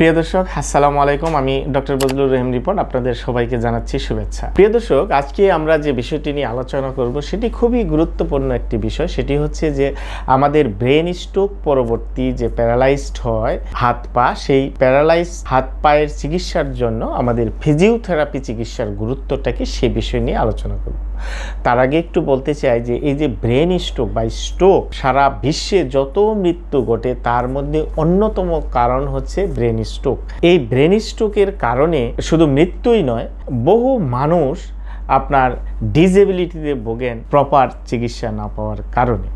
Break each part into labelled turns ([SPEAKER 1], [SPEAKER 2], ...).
[SPEAKER 1] প্রিয় দর্শক, আসসালামু আলাইকুম। আমি ডক্টর বজলুর রহিম রিপন, আপনাদের সবাইকে জানাচ্ছি শুভেচ্ছা। প্রিয় দর্শক, আজকে আমরা যে বিষয়টি নিয়ে আলোচনা করব, সেটি খুবই গুরুত্বপূর্ণ একটি বিষয়। সেটি হচ্ছে যে আমাদের ব্রেন স্ট্রোক পরবর্তী যে প্যারালাইজড হয় হাত পা, সেই প্যারালাইজ হাত পায়ের চিকিৎসার জন্য আমাদের ফিজিওথেরাপি চিকিৎসার গুরুত্বটাকে সে বিষয় নিয়ে আলোচনা করব। তার আগে একটু বলতে চাই যে এই যে ব্রেন স্ট্রোক বা স্ট্রোক, সারা বিশ্বে যত মৃত্যু ঘটে, তার মধ্যে অন্যতম কারণ হচ্ছে ব্রেন স্ট্রোক। এই ব্রেন স্ট্রোকের কারণে শুধু মৃত্যুই নয়, বহু মানুষ আপনার ডিজেবিলিটিতে ভোগেন প্রপার চিকিৎসা না পাওয়ার কারণে।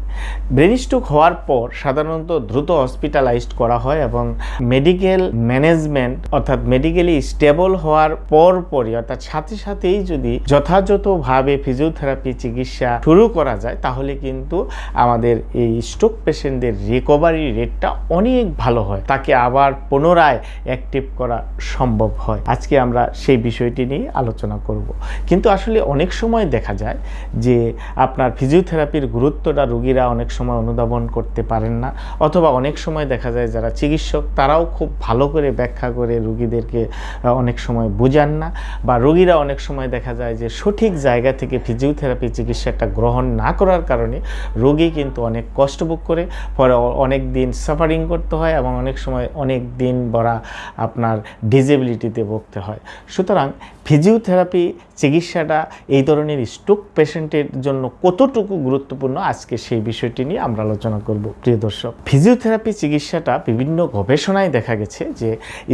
[SPEAKER 1] ব্রেন স্ট্রোক হওয়ার পর সাধারণত দ্রুত হসপিটালাইজড করা হয় এবং মেডিকেল ম্যানেজমেন্ট অর্থাৎ মেডিকেলি স্টেবল হওয়ার পর পরই, অর্থাৎ সাথে সাথেই যদি যথাযথভাবে ফিজিওথেরাপি চিকিৎসা শুরু করা যায়, তাহলে কিন্তু আমাদের এই স্ট্রোক পেশেন্টদের রিকভারি রেটটা অনেক ভালো হয়। তাকে আবার পুনরায় অ্যাক্টিভ করা সম্ভব হয়। আজকে আমরা সেই বিষয়টি নিয়ে আলোচনা করব। কিন্তু আসলে অনেক সময় দেখা যায় যে আপনার ফিজিওথেরাপির গুরুত্বটা রুগীরা অনেক সময় অনুধাবন করতে পারেন না। অথবা অনেক সময় দেখা যায় যারা চিকিৎসক, তারাও খুব ভালো করে ব্যাখ্যা করে রুগীদেরকে অনেক সময় বোঝান না। বা রোগীরা অনেক সময় দেখা যায় যে সঠিক জায়গা থেকে ফিজিওথেরাপি চিকিৎসাটা গ্রহণ না করার কারণে রোগী কিন্তু অনেক কষ্ট ভোগ করে। পরে অনেক দিন সাফারিং করতে হয় এবং অনেক সময় অনেক দিন বড়া আপনার ডিজেবিলিটিতে ভুগতে হয়। সুতরাং ফিজিওথেরাপি চিকিৎসাটা এই ধরনের স্ট্রোক পেশেন্টের জন্য কতটুকু গুরুত্বপূর্ণ আজকে সেই বিষয়টি নিয়ে আমরা আলোচনা করব। প্রিয় দর্শক ফিজিওথেরাপি চিকিৎসাটা বিভিন্ন গবেষণায় দেখা গেছে যে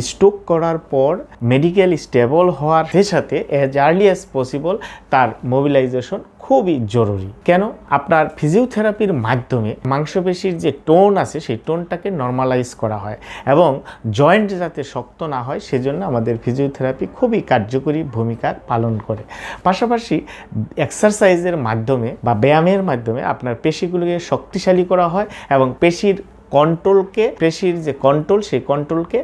[SPEAKER 1] স্ট্রোক করার পর মেডিকেল স্টেবল হওয়ার সাথে অ্যাজ আর্লি অ্যাজ পসিবল তার মোবিলাইজেশন খুবই জরুরি। কেন? আপনার ফিজিওথেরাপির মাধ্যমে মাংসপেশির যে টোন আছে, সেই টোনটাকে নর্মালাইজ করা হয় এবং জয়েন্ট যাতে শক্ত না হয়, সেজন্য আমাদের ফিজিওথেরাপি খুবই কার্যকরী ভূমিকা পালন করে। পাশাপাশি এক্সারসাইজের মাধ্যমে বা ব্যায়ামের মাধ্যমে আপনার পেশিগুলোকে শক্তিশালী করা হয় এবং পেশির কন্ট্রোলকে পেশির যে কন্ট্রোল সেই কন্ট্রোলকে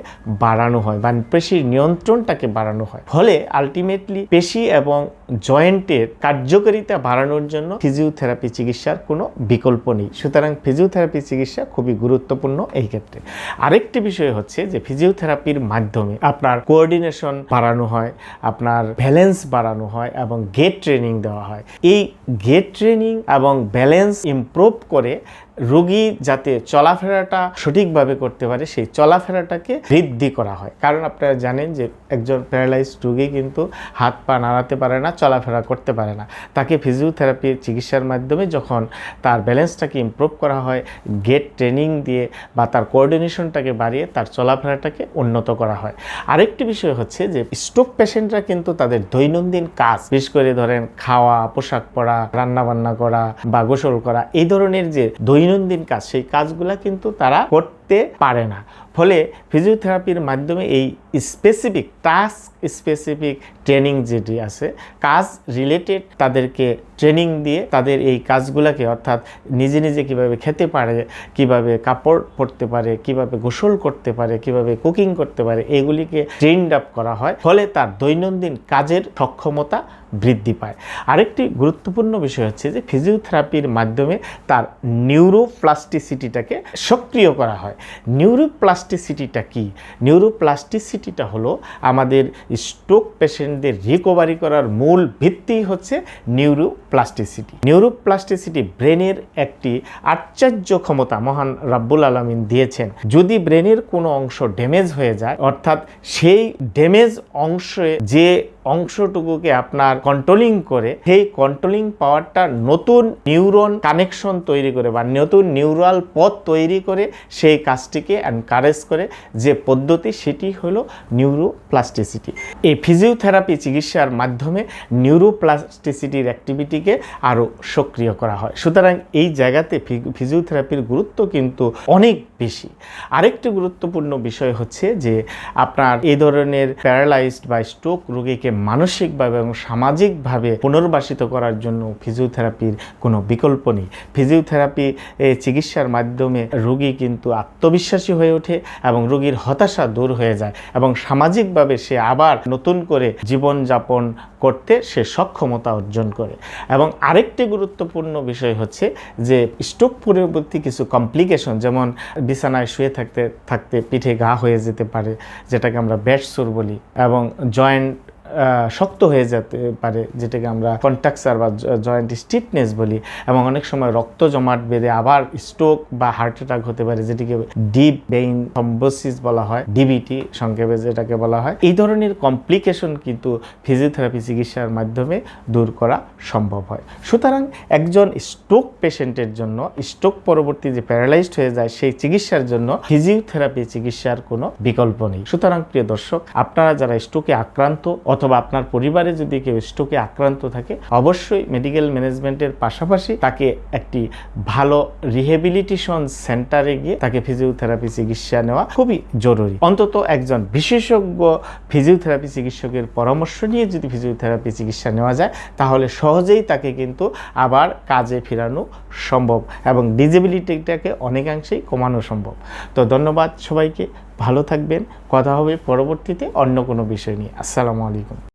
[SPEAKER 1] বাড়ানো হয়, বা পেশির নিয়ন্ত্রণটাকে বাড়ানো হয়। ফলে আলটিমেটলি পেশি এবং জয়েন্টের কার্যকারিতা বাড়ানোর জন্য ফিজিওথেরাপি চিকিৎসার কোনো বিকল্প নেই। সুতরাং ফিজিওথেরাপি চিকিৎসা খুবই গুরুত্বপূর্ণ এই ক্ষেত্রে। আরেকটি বিষয় হচ্ছে যে ফিজিওথেরাপির মাধ্যমে আপনার কোঅর্ডিনেশন বাড়ানো হয়, আপনার ব্যালেন্স বাড়ানো হয় এবং গেট ট্রেনিং দেওয়া হয়। এই গেট ট্রেনিং এবং ব্যালেন্স ইমপ্রুভ করে রোগী যাতে চলাফেরাটা সঠিকভাবে করতে পারে, সেই চলাফেরাটাকে বৃদ্ধি করা হয়। কারণ আপনারা জানেন যে একজন প্যারালাইজড রোগী কিন্তু হাত পা নাড়াতে পারে না, চলাফেরা করতে পারে না। তাকে ফিজিওথেরাপি চিকিৎসার মাধ্যমে যখন তার ব্যালেন্সটাকে ইমপ্রুভ করা হয়, গেট ট্রেনিং দিয়ে বা তার কোঅর্ডিনেশনটাকে বাড়িয়ে তার চলাফেরাটাকে উন্নত করা হয়। আরেকটি বিষয় হচ্ছে যে স্ট্রোক পেশেন্টরা কিন্তু তাদের দৈনন্দিন কাজ, বিশেষ করে ধরেন খাওয়া, পোশাক পরা রান্না বান্না করা বা গোসল করা, এই ধরনের যে দৈনন্দিন কাজ সেই কাজগুলা কিন্তু তারা করতে পারে না। ফলে ফিজিওথেরাপির মাধ্যমে এই স্পেসিফিক টাস্ক স্পেসিফিক ট্রেনিং যেটি আছে, কাজ রিলেটেড তাদেরকে ট্রেনিং দিয়ে তাদের এই কাজগুলোকে অর্থাৎ নিজে নিজে কীভাবে খেতে পারে, কীভাবে কাপড় পরতে পারে, কীভাবে গোসল করতে পারে, কীভাবে কুকিং করতে পারে, এগুলিকে ট্রেন্ড আপ করা হয়। ফলে তার দৈনন্দিন কাজের সক্ষমতা বৃদ্ধি পায়। আরেকটি গুরুত্বপূর্ণ বিষয় হচ্ছে যে ফিজিওথেরাপির মাধ্যমে তার নিউরোপ্লাস্টিসিটিটাকে সক্রিয় করা হয়। নিউরোপ্লাস্টিসিটিটা কি? নিউরোপ্লাস্টিসিটিটা হলো আমাদের স্ট্রোক পেশেন্টদের রিকভারি করার মূল ভিত্তি হচ্ছে নিউরোপ্লাস্টিসিটি নিউরোপ্লাস্টিসিটি ব্রেনের একটি আশ্চর্য ক্ষমতা মহান রাব্বুল আলমিন দিয়েছেন। যদি ব্রেনের কোনো অংশ ড্যামেজ হয়ে যায়, অর্থাৎ সেই ড্যামেজ অংশে যে অংশটুকুকে আপনার কন্ট্রোলিং করে, সেই কন্ট্রোলিং পাওয়ারটা নতুন নিউরন কানেকশন তৈরি করে বা নতুন নিউরাল পথ তৈরি করে সেই কাজটিকে এনকারেজ করে যে পদ্ধতি সেটি হলো নিউরোপ্লাস্টিসিটি এই ফিজিওথেরাপি চিকিৎসার মাধ্যমে নিউরোপ্লাস্টিসিটির অ্যাক্টিভিটিকে আরও সক্রিয় করা হয়। সুতরাং এই জায়গাতে ফিজিওথেরাপির গুরুত্ব কিন্তু অনেক বেশি। আরেকটি গুরুত্বপূর্ণ বিষয় হচ্ছে যে আপনার এই ধরনের প্যারালাইজড বা স্ট্রোক রোগীকে মানসিকভাবে এবং সামাজিকভাবে পুনর্বাসিত করার জন্য ফিজিওথেরাপির কোনো বিকল্প নেই। ফিজিওথেরাপি চিকিৎসার মাধ্যমে রোগী কিন্তু আত্মবিশ্বাসী হয়ে ওঠে এবং রোগীর হতাশা দূর হয়ে যায় এবং সামাজিকভাবে সে আবার নতুন করে জীবনযাপন করতে সে সক্ষমতা অর্জন করে। এবং আরেকটি গুরুত্বপূর্ণ বিষয় হচ্ছে যে স্ট্রোক পূর্ববর্তী কিছু কমপ্লিকেশন যেমন বিছানায় শুয়ে থাকতে থাকতে পিঠে ঘা হয়ে যেতে পারে, যেটাকে আমরা ব্যাটসোর বলি এবং জয়েন্ট শক্ত হয়ে যেতে পারে, যেটাকে আমরা কন্ট্রাকচার বা জয়েন্ট স্টিফনেস বলি, এবং অনেক সময় রক্ত জমাট বেঁধে আবার স্ট্রোক বা হার্ট অ্যাটাক হতে পারে, যেটিকে ডিপ বেইন থম্বোসিস বলা হয় ডিবিটি সংক্ষেপে যেটাকে বলা হয়। এই ধরনের কমপ্লিকেশন কিন্তু ফিজিওথেরাপি চিকিৎসার মাধ্যমে দূর করা সম্ভব হয়। সুতরাং একজন স্ট্রোক পেশেন্টের জন্য স্ট্রোক পরবর্তী যে প্যারালাইজড হয়ে যায়, সেই চিকিৎসার জন্য ফিজিওথেরাপি চিকিৎসার কোনো বিকল্প নেই। সুতরাং প্রিয় দর্শক, আপনারা যারা স্ট্রোকে আক্রান্ত অথবা আপনার পরিবারে যদি কেউ স্ট্রোকে আক্রান্ত থাকে, অবশ্যই মেডিকেল ম্যানেজমেন্টের পাশাপাশি তাকে একটি ভালো রিহেবিলিটেশন সেন্টারে গিয়ে তাকে ফিজিওথেরাপি চিকিৎসা নেওয়া খুবই জরুরি। অন্তত একজন বিশেষজ্ঞ ফিজিওথেরাপি চিকিৎসকের পরামর্শ নিয়ে যদি ফিজিওথেরাপি চিকিৎসা নেওয়া যায়, তাহলে সহজেই তাকে কিন্তু আবার কাজে ফেরানো সম্ভব এবং ডিজেবিলিটিটাকে অনেকাংশেই কমানো সম্ভব। তো ধন্যবাদ সবাইকে ভালো থাকবেন কথা হবে পরবর্তীতে অন্য কোনো বিষয় নিয়ে। আসসালামু আলাইকুম।